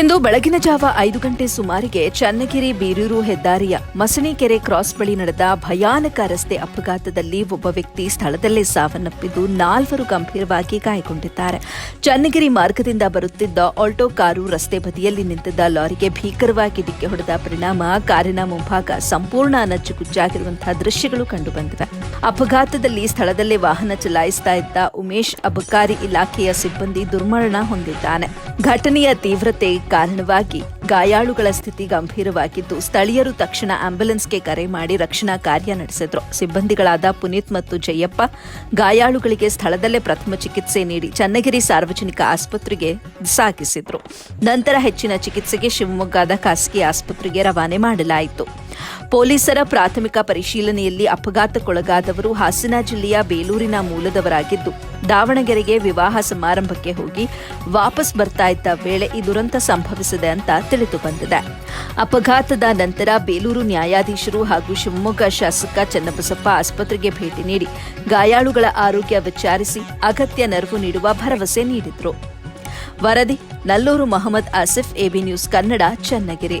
ಇಂದು ಬೆಳಗಿನ ಜಾವ ಐದು ಗಂಟೆ ಸುಮಾರಿಗೆ ಚನ್ನಗಿರಿ ಬೀರೂರು ಹೆದ್ದಾರಿಯ ಮಸಣಿಕೆರೆ ಕ್ರಾಸ್ ಬಳಿ ನಡೆದ ಭಯಾನಕ ರಸ್ತೆ ಅಪಘಾತದಲ್ಲಿ ಒಬ್ಬ ವ್ಯಕ್ತಿ ಸ್ಥಳದಲ್ಲೇ ಸಾವನ್ನಪ್ಪಿದ್ದು ನಾಲ್ವರು ಗಂಭೀರವಾಗಿ ಗಾಯಗೊಂಡಿದ್ದಾರೆ. ಚನ್ನಗಿರಿ ಮಾರ್ಗದಿಂದ ಬರುತ್ತಿದ್ದ ಆಲ್ಟೋ ಕಾರು ರಸ್ತೆ ಬದಿಯಲ್ಲಿ ನಿಂತಿದ್ದ ಲಾರಿಗೆ ಭೀಕರವಾಗಿ ಡಿಕ್ಕಿ ಹೊಡೆದ ಪರಿಣಾಮ ಕಾರಿನ ಮುಂಭಾಗ ಸಂಪೂರ್ಣ ನಜ್ಜುಗುಜ್ಜಾಗಿರುವಂತಹ ದೃಶ್ಯಗಳು ಕಂಡುಬಂದಿವೆ. ಅಪಘಾತದಲ್ಲಿ ಸ್ಥಳದಲ್ಲೇ ವಾಹನ ಚಲಾಯಿಸ್ತಾ ಇದ್ದ ಉಮೇಶ್ ಅಬಕಾರಿ ಇಲಾಖೆಯ ಸಿಬ್ಬಂದಿ ದುರ್ಮರಣ ಹೊಂದಿದ್ದಾನೆ. ಘಟನೆಯ ತೀವ್ರತೆ ಕಾರಣವಾಗಿ ಗಾಯಾಳುಗಳ ಸ್ಥಿತಿ ಗಂಭೀರವಾಗಿದ್ದು, ಸ್ಥಳೀಯರು ತಕ್ಷಣ ಆಂಬ್ಯುಲೆನ್ಸ್ಗೆ ಕರೆ ಮಾಡಿ ರಕ್ಷಣಾ ಕಾರ್ಯ ನಡೆಸಿದ್ರು. ಸಿಬ್ಬಂದಿಗಳಾದ ಪುನೀತ್ ಮತ್ತು ಜಯಪ್ಪ ಗಾಯಾಳುಗಳಿಗೆ ಸ್ಥಳದಲ್ಲೇ ಪ್ರಥಮ ಚಿಕಿತ್ಸೆ ನೀಡಿ ಚನ್ನಗಿರಿ ಸಾರ್ವಜನಿಕ ಆಸ್ಪತ್ರೆಗೆ ಸಾಗಿಸಿದ್ರು. ನಂತರ ಹೆಚ್ಚಿನ ಚಿಕಿತ್ಸೆಗೆ ಶಿವಮೊಗ್ಗದ ಖಾಸಗಿ ಆಸ್ಪತ್ರೆಗೆ ರವಾನೆ ಮಾಡಲಾಯಿತು. ಪೊಲೀಸರ ಪ್ರಾಥಮಿಕ ಪರಿಶೀಲನೆಯಲ್ಲಿ ಅಪಘಾತಕ್ಕೊಳಗಾದವರು ಹಾಸನ ಜಿಲ್ಲೆಯ ಬೇಲೂರಿನ ಮೂಲದವರಾಗಿದ್ದು, ದಾವಣಗೆರೆಗೆ ವಿವಾಹ ಸಮಾರಂಭಕ್ಕೆ ಹೋಗಿ ವಾಪಸ್ ಬರ್ತಾ ಇದ್ದ ವೇಳೆ ಈ ದುರಂತ ಸಂಭವಿಸಿದೆ ಅಂತ ತಿಳಿದು ಬಂದಿದೆ. ಅಪಘಾತದ ನಂತರ ಬೇಲೂರು ನ್ಯಾಯಾಧೀಶರು ಹಾಗೂ ಶಿವಮೊಗ್ಗ ಶಾಸಕ ಚನ್ನಬಸಪ್ಪ ಆಸ್ಪತ್ರೆಗೆ ಭೇಟಿ ನೀಡಿ ಗಾಯಾಳುಗಳ ಆರೋಗ್ಯ ವಿಚಾರಿಸಿ ಅಗತ್ಯ ನೆರವು ನೀಡುವ ಭರವಸೆ ನೀಡಿದರು. ವರದಿ, ನಲ್ಲೂರು ಮೊಹಮ್ಮದ್ ಆಸಿಫ್, ಎಬಿ ನ್ಯೂಸ್ ಕನ್ನಡ, ಚನ್ನಗಿರಿ.